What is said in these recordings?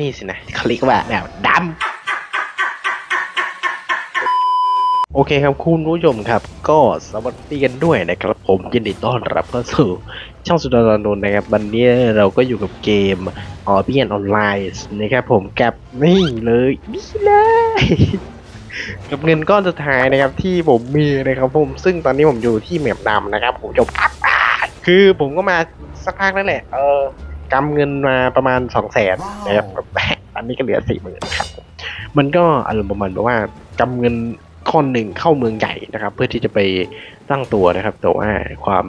นี่สินะเขาเรียกว่าแบบดำโอเคครับคุณผู้ชมครับ ก็สวัสดีกันด้วยนะครับ ผมยินดีต้อนรับเข้าสู่ช่องสุดารานุนนะครับ วันนี้เราก็อยู่กับเกมออเบียนออนไลน์นะครับผมกับนี่เลยนี่เลยกับเงินก้อนสุดท้ายนะครับที่ผมมีนะครับผมซึ่งตอนนี้ผมอยู่ที่แมปดำนะครับ ผมจบคือผมก็มาสักพักนั่นแหละเออ กำเงินมาประมาณสองแสนนะครับตอนนี้ก็เหลือสี่หมื่นครับผมมันก็อารมณ์ประมาณแบบว่ากำเงินก้อนหนึ่งเข้าเมืองใหญ่นะครับ เพื่อที่จะไปตั้งตัวนะครับ แต่ว่าความ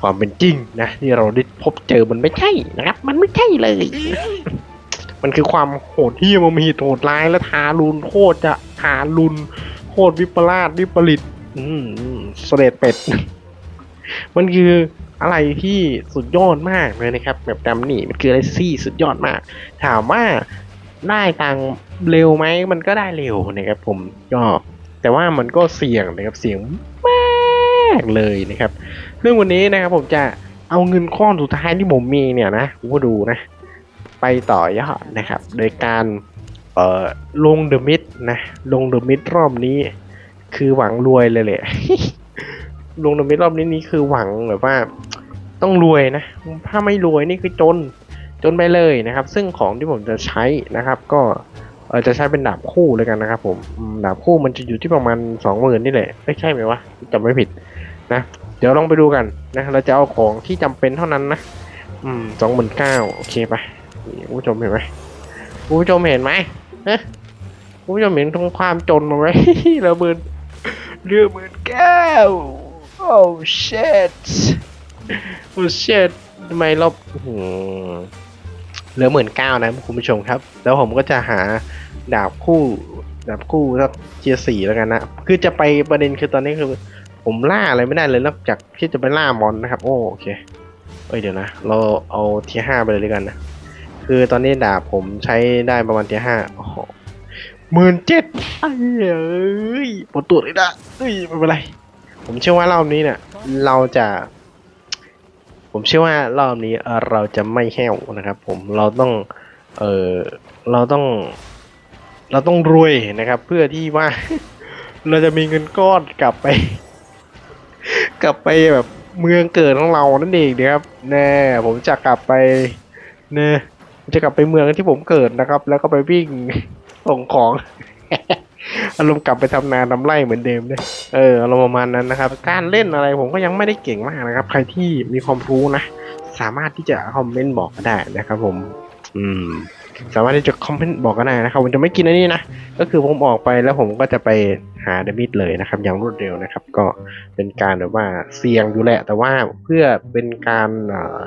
ความเป็นจริงนะที่เราได้พบเจอมันไม่ใช่นะครับ มันไม่ใช่เลย มันคือความโหดที่มันมีโหดร้ายและทารุณโคตรจะทารุณโคตรวิปลาสวิปริตอืมอืมเสลดเป็ด มันคือ อะไรที่สุดยอดมากเลยนะครับ แบบดำนี่มันคืออะไรที่สุดยอดมาก ถามว่าได้ตังเร็วไหมมันก็ได้เร็วนะครับผมก็แต่ว่ามันก็เสี่ยงนะครับเสี่ยงมากเลยนะครับเรื่องวันนี้นะครับผมจะเอาเงินก้อนสุดท้ายที่ผมมีเนี่ยนะผมก็ดูนะ ไปต่อยอดนะครับ โดยการเอ่อลงเดอะมิดนะ ลงเดอะมิดรอบนี้ คือหวังรวยเลยแหละ ลงเดอมิรอบนี้นี่คือหวังแบบว่าต้องรวยนะ ถ้าไม่รวยนี่คือจนจนไปเลยนะครับ ซึ่งของที่ผมจะใช้นะครับ ก็จะใช้เป็นดาบคู่เลยกันนะครับ ผมดาบคู่มันจะอยู่ที่ประมาณสองหมื่นนี่แหละไม่ใช่ไหมวะจำไม่ผิดนะเดี๋ยวลองไปดูกันนะเราจะเอาของที่จำเป็นเท่านั้นนะอืมสองหมื่นเก้าโอเคไปผู้ชมเห็นไหมผู้ชมเห็นไหมฮะผู้ชมเห็นทั้งความจนมาไหมเรือหมื่นเรือหมื่นเก้า โอ้ shit โอ้ shit ทำไมเราอื้อหือเหลือหมื่นเก้านะคุณผู้ชมครับ แล้วผมก็จะหาดาบคู่ดาบคู่สักเจียสี่แล้วกันนะ คือจะไปประเด็นคือตอนนี้คือ ผมล่าอะไรไม่ได้เลยนอกจากที่จะไปล่ามอนนะครับ โอ้โอเคเอ้ยเดี๋ยวนะ เราเอาเทียห้าไปเลยด้วยกันนะ คือตอนนี้ดาบผมใช้ได้ประมาณเทียห้าหมื่นเจ็ดไอ้เอ้ยปวดตัวเลยนะเอ้ยไม่เป็นไร ผมเชื่อว่ารอบนี้เนี่ย เราจะ ผมเชื่อว่ารอบนี้เราจะไม่แห้วนะครับ ผมเราต้องเออเราต้อง เราต้องรวยนะครับ เพื่อที่ว่า เราจะมีเงินก้อนกลับไป กลับไปแบบเมืองเกิดของเรานั่นเองนะครับแน่ผมจะกลับไปเน่จะกลับไปเมืองที่ผมเกิดนะครับ แล้วก็ไปวิ่งส่งของ อารมณ์กลับไปทำนาทำไร่เหมือนเดิมเลยเอออารมณ์ประมาณนั้นนะครับ การเล่นอะไรผมก็ยังไม่ได้เก่งมากนะครับ ใครที่มีความรู้นะ สามารถที่จะคอมเมนต์บอกก็ได้นะครับ ผม อืม สามารถที่จะคอมเมนต์บอกก็ได้นะครับผมจะไม่กินอันนี้นะก็คือผมออกไปแล้วผมก็จะไปหาเดมิดเลยนะครับ อย่างรวดเร็วนะครับ ก็เป็นการแบบว่าเสี่ยงอยู่แหละ แต่ว่าเพื่อเป็นการเอ่อ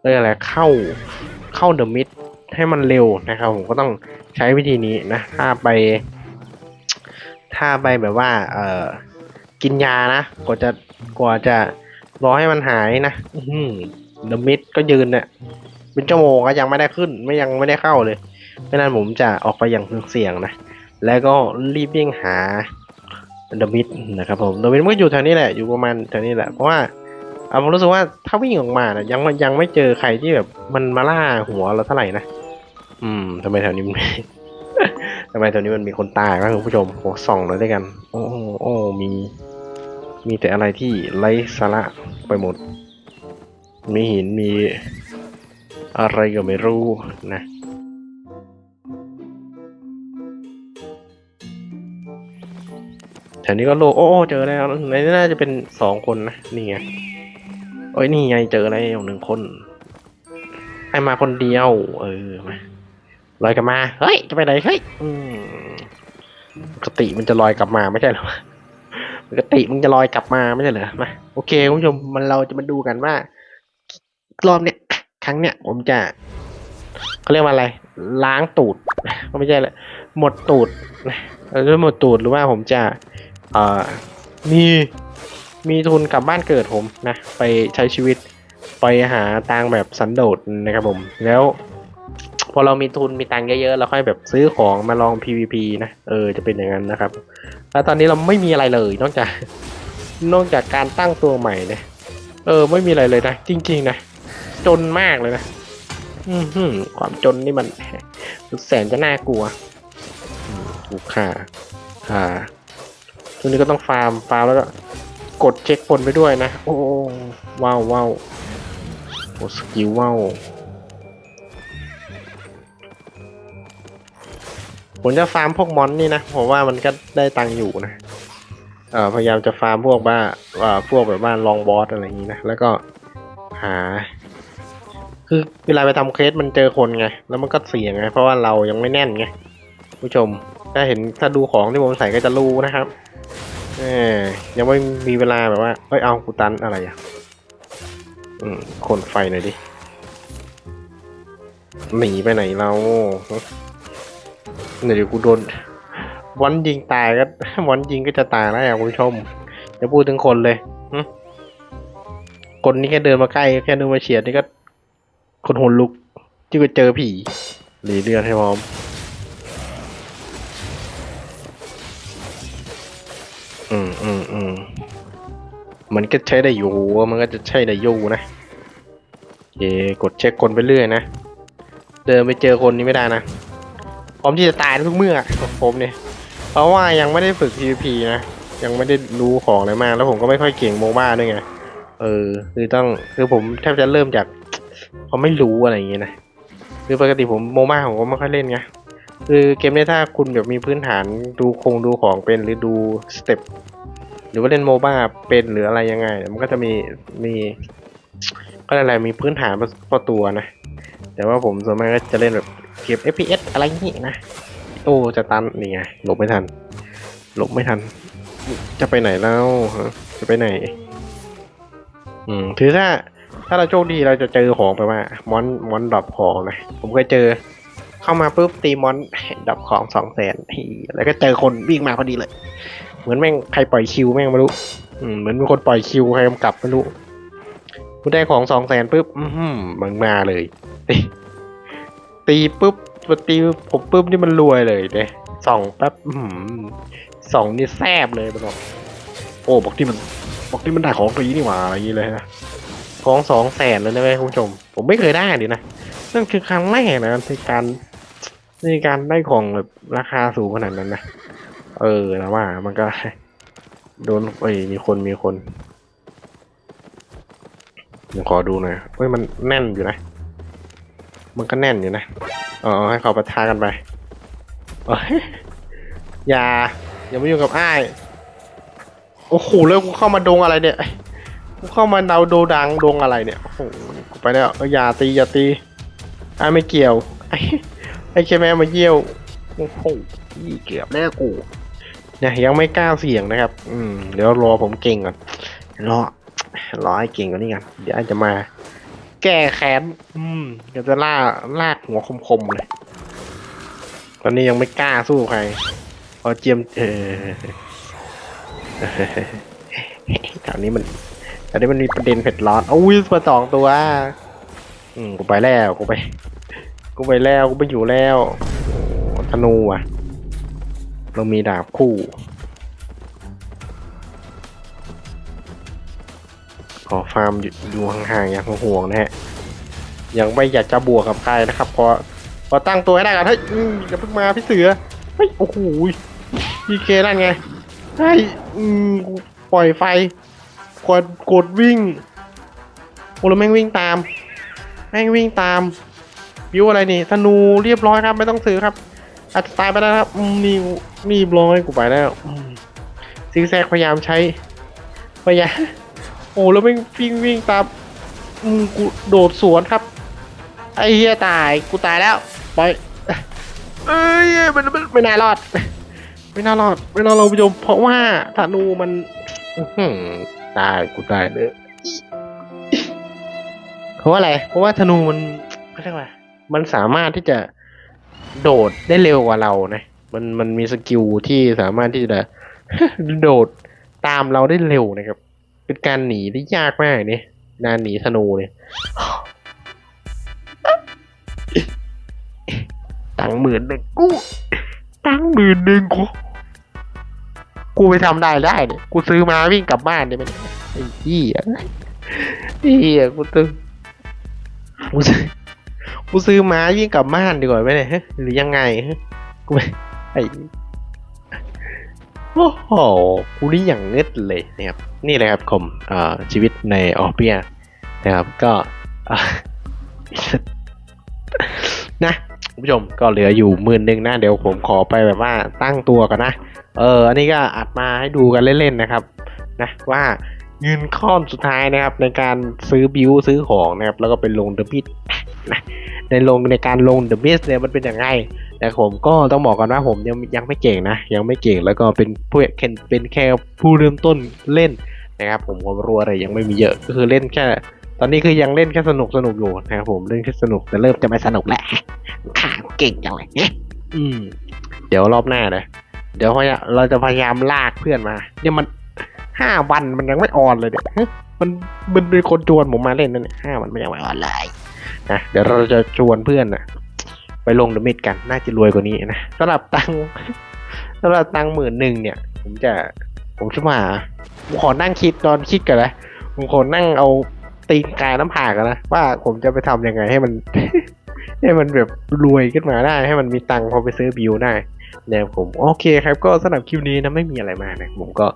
เรียกอะไรเข้าเข้าเดมิดให้มันเร็วนะครับ ผมก็ต้องใช้วิธีนี้นะ ถ้าไป ถ้าไปแบบว่า เออกินยานะกว่าจะกว่าจะรอให้มันหายนะเดมิดก็ยืนเนี่ยเป็นชั่วโมงก็ยังไม่ได้ขึ้น ไม่ยังไม่ได้เข้าเลยเพราะนั้นผมจะออกไปอย่างเสี่ยงนะ แล้วก็รีบวิ่งหาเดมิดนะครับผมเดมิดมันก็อยู่แถวนี้แหละอยู่ประมาณแถวนี้แหละเพราะว่าเอาผมรู้สึกว่าถ้าวิ่งออกมานะยังยังไม่เจอใครที่แบบมันมาล่าหัวเราเท่าไหร่นะอืมทำไมแถวนี้มัน ทำไมแถวนี้มันมีคนตายบ้างคุณผู้ชมโอ้ส่องเลยด้วยกัน โอ้โอ้มี มีแต่อะไรที่ไร้สาระไปหมด มีหินมีอะไรก็ไม่รู้นะแถวนี้ก็โลโอ้โอ้เจอแล้วในนี้น่าจะเป็นสองคนนะนี่ไงโอ้ยนี่ไงเจอแล้วหนึ่งคนไอมาคนเดียว เออมา ลอยกลับมา เฮ้ย จะไปไหน เฮ้ยอืมปกติมันจะลอยกลับมาไม่ใช่หรอปกติมึงจะลอยกลับมาไม่ใช่เหรอมาโอเคคุณผู้ชมมันเราจะมาดูกันว่ารอบเนี้ยครั้งเนี้ยผมจะเขาเรียกว่าอะไร ล้างตูดก็ไม่ใช่เลยหมดตูดนะเราจะหมดตูดหรือว่าผมจะเอ่อมีมีทุนกลับบ้านเกิดผมนะ ไปใช้ชีวิตไปหาตังแบบสันโดษนะครับผมแล้ว พอเรามีทุนมีตังค์เยอะๆเราค่อยแบบซื้อของมาลอง PVP นะเออจะเป็นอย่างนั้นนะครับ แล้วตอนนี้เราไม่มีอะไรเลย นอกจากนอกจากการตั้งตัวใหม่เนี่ยเออ ไม่มีอะไรเลยนะจริง ๆ นะ จนมากเลยนะอือหือความจนนี่มันสุดแสนจะน่ากลัวอืมกูค่าค่าช่วงนี้ก็ต้องฟาร์มฟาร์มแล้วก็กดเช็คคนไปด้วยนะ โอ้ว้าวว้าวโอ้สกิลว้าว ผมจะฟาร์มพวกมอนนี่นะผมว่ามันก็ได้ตังค์อยู่นะเอ่อพยายามจะฟาร์มพวกบ้าว่าพวกแบบว่าลองบอสอะไรอย่างนี้นะแล้วก็หา คือเวลาไปทำเคสมันเจอคนไงแล้วมันก็เสี่ยงไงเพราะว่าเรายังไม่แน่นไงผู้ชมถ้าเห็นถ้าดูของที่ผมใส่ก็จะรู้นะครับเออยังไม่มีเวลาแบบว่าเอ้ยเอากูตันอะไรอะอืมคนไฟหน่อยดิหนีไปไหนเรา เดี๋ยวกูโดนวันยิงตายก็วันยิงก็จะตายแล้วอะคุณผู้ชมจะพูดถึงคนเลยคนนี้แค่เดินมาใกล้แค่เดินมาเฉียดนี่ก็ คนหุนลุกที่ไปเจอผีหลีเลือดให้พร้อมอืมอืมอืมมันก็ใช้ได้อยู่มันก็จะใช้ได้อยู่นะโอเคกดเช็คคนไปเรื่อยนะ เดินไปเจอคนนี้ไม่ได้นะ ร้อมที่จะตายทุกเมื่อของผมเนี่ย เพราะว่ายังไม่ได้ฝึก PVP นะยังไม่ได้รู้ของอะไรมาก แล้วผมก็ไม่ค่อยเก่งโมบ้าด้วยไงเออคือต้องคือผมแทบจะเริ่มจากเขาไม่รู้อะไรอย่างเงี้ยนะคือปกติผมโมบ้าผมก็ไม่ค่อยเล่นไงคือเกมนี้ถ้าคุณแบบมีพื้นฐานดูคงดูของเป็นหรือดูสเต็ปหรือว่าเล่นโมบ้าเป็นหรืออะไรยังไง มันก็จะมีมีก็อะไรมีพื้นฐานพอตัวนะ แต่ว่าผมส่วนมากก็จะเล่นแบบเก็บ FPS อะไรอย่นะ โอ้ จะตันนี่ไง หลบไม่ทัน หลบไม่ทัน จะไปไหนแล้วจะไปไหน อืมคือถ้า ถ้าเราโชคดีเราจะเจอของไปว่ามอนมอนดรอปของนะผมเคยเจอ เข้ามาปุ๊บตีมอนดรอปของสองแสนแล้วก็เจอคนวิ่งมาพอดีเลย เหมือนแม่งใครปล่อยคิวแม่งไม่รู้อืมเหมือนมีคนปล่อยคิวใครกำกับไม่รู้กูได้ของสองแสนปุ๊บ อือหือมันมาเลย ตีตีปุ๊บมาตีผมปุ๊บนี่มันรวยเลยเด้ส่องแป๊บสองนี่แซบเลยมันบอกโอ้บอกที่มันบอกที่มันได้ของฟรีนี่หว่าอะไรอย่างนี้เลยนะของสองแสนเลยนะเว้ยคุณผู้ชม ผมไม่เคยได้ดินะนั่นคือครั้งแรกนะในการในการได้ของแบบราคาสูงขนาดนั้นนะเออนะว่ามันก็โดนเอ้ยมีคนมีคนผมขอดูหน่อยเฮ้ยมันแน่นอยู่นะ มันก็แน่นอยู่นะอ๋อให้เขาประทากันไปอย่าอย่ามายุ่งกับอ้ายโอ้โหแล้วกูเข้ามาดงอะไรเนี่ยกูเข้ามาเดาโดดังดงอะไรเนี่ยโอ้โหกูไปแล้วอย่าตีอย่าตีไอ้ายไม่เกี่ยวไอ้แค่แม่มาเยี่ยวโอ้โหอีเกือบแล้วกูเนี่ยยังไม่กล้าเสี่ยงนะครับ อืมเดี๋ยวรอผมเก่งก่อนรอรอให้เก่งกว่านี้กันเดี๋ยวอาจจะมา แก้แค้น อืมเดี๋ยวจะล่าลากหัวคมๆเลย ตอนนี้ยังไม่กล้าสู้ใครพอเจียมเออแถวนี้มันแถวนี้มันมีประเด็นเผ็ดร้อนอุ้ยมาสองตัว อืมกูไปแล้วกูไป กูไปแล้วกูไปอยู่แล้วโอ้ธนูอะ เรามีดาบคู่ ขอฟาร์มอยู่ห่างๆอย่างห่วงๆนะฮะยังไม่อยากจะบวกกับใครนะครับพอพอตั้งตัวให้ได้ก่อนเฮ้ยอย่าเพิ่งมาพี่เสือเฮ้ยโอ้โหพีเคนั่นไงใช่ปล่อยไฟกดกดวิ่งโอ้แล้วแม่งวิ่งตามแม่งวิ่งตามวิวอะไรนี่ธนูเรียบร้อยครับไม่ต้องซื้อครับอาจจะตายไปแล้วครับมนี่นี่ร้อยกูไปแล้วซิกแซกพยายามใช้พยายาม โอ้แล้วแม่งวิ่งวิ่งตามอืมกูโดดสวนครับ ไอ้เหี้ยตายกูตายแล้วปล่อยเอ้ยมันมันไม่น่ารอด ไม่น่ารอดไม่น่ารอดผู้ชมเพราะว่าธนูมันอื้อหือตายกูตายเลยเพราะว่าอะไร เพราะว่าธนูมันเขาเรียกว่ามันสามารถที่จะโดดได้เร็วกว่าเรานะมันมันมีสกิลที่สามารถที่จะ โดดตามเราได้เร็วนะครับ เป็นการหนีที่ยากมากเนี่ยการหนีธนูเนี่ยตังหมื่นหนึ่งกู ตังหมื่นหนึ่งกู กูไปทำได้ได้เนี่ย กูซื้อมาวิ่งกลับบ้านได้ไหมเนี่ยไอ้เหี้ยไอ้เหี้ยกูตึงกูซื้อกูซื้อม้ายิ่งกลับบ้านดีกว่าไหมเนี่ยหรือยังไงกูไม่ไอ โอ้โหกูนี่อย่างเงึดเลยนะครับนี่เลยครับผมชีวิตในออเปียนะครับก็นะคุณผู้ชมก็เหลืออยู่หมื่นหนึ่งนะเดี๋ยวผมขอไปแบบว่าตั้งตัวกันนะ เออ อันนี้ก็อัดมาให้ดูกันเล่นๆนะครับนะว่าเงินข้อนสุดท้ายนะครับ ในการซื้อบิวซื้อของนะครับ แล้วก็เป็นลงเดอะบิทนะในลงในการลงเดอะบิสเนี่ยมันเป็นยังไง แต่ผมก็ต้องบอกกันว่าผมยังยังไม่เก่งนะ ยังไม่เก่งแล้วก็เป็นผู้แค่เป็นแค่ผู้เริ่มต้นเล่นนะครับ ผมความรู้อะไรยังไม่มีเยอะก็คือเล่นแค่ตอนนี้คือยังเล่นแค่สนุกสนุกอยู่นะครับผมเล่นแค่สนุกแต่เริ่มจะไม่สนุกแล้วข้าเก่งจังเลยเนี่ยอืม เดี๋ยวรอบหน้าเลยเดี๋ยวพยายามเราจะพยายามลากเพื่อนมา เนี่ยมันห้าวันมันยังไม่ออนเลยเนี่ยฮะมันมันเป็นคนชวนผมมาเล่นนั่นเนี่ยห้าวันมันยังไม่ออนเลยนะเดี๋ยวเราจะชวนเพื่อนนะ ไปลงดอมิดกันน่าจะรวยกว่านี้นะสำหรับตังสำหรับตังหมื่นหนึ่งเนี่ย ผมจะผมจะมาผมขอนั่งคิดตอนคิดกันนะผมขอนั่งเอาตีนกายน้ำผากันนะว่าผมจะไปทำยังไงให้มัน ให้มันแบบรวยขึ้นมาได้ ให้มันมีตังพอไปซื้อบิวได้เนี่ยผมโอเคครับก็สำหรับคลิปนี้นะไม่มีอะไรมากนะผมก็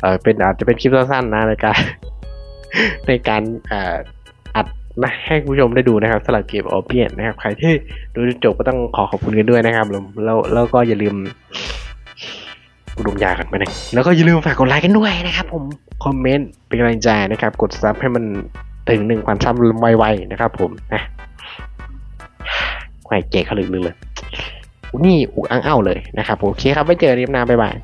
เออเป็นอาจจะเป็นคลิปสั้นๆนะในการในการอ่ออัด นะให้คุณผู้ชมได้ดูนะครับสำหรับเกมออเปียนนะครับ ใครที่ดูจนจบก็ต้องขอขอบคุณกันด้วยนะครับแล้วแล้วแล้วก็อย่าลืมอุดมยากันไปหนะแล้วก็อย่าลืมฝากกดไลค์กันด้วยนะครับ ผมคอมเมนต์เป็นกำลังใจนะครับ กดซับให้มันถึงหนึ่งพันซับไวๆนะครับ ผมนะไหวเจ๊เขาลึกๆเลยนี่อุกอังเอ้าเลยนะครับโอเคครับไว้เจอกันคลิปหน้าบ๊ายบาย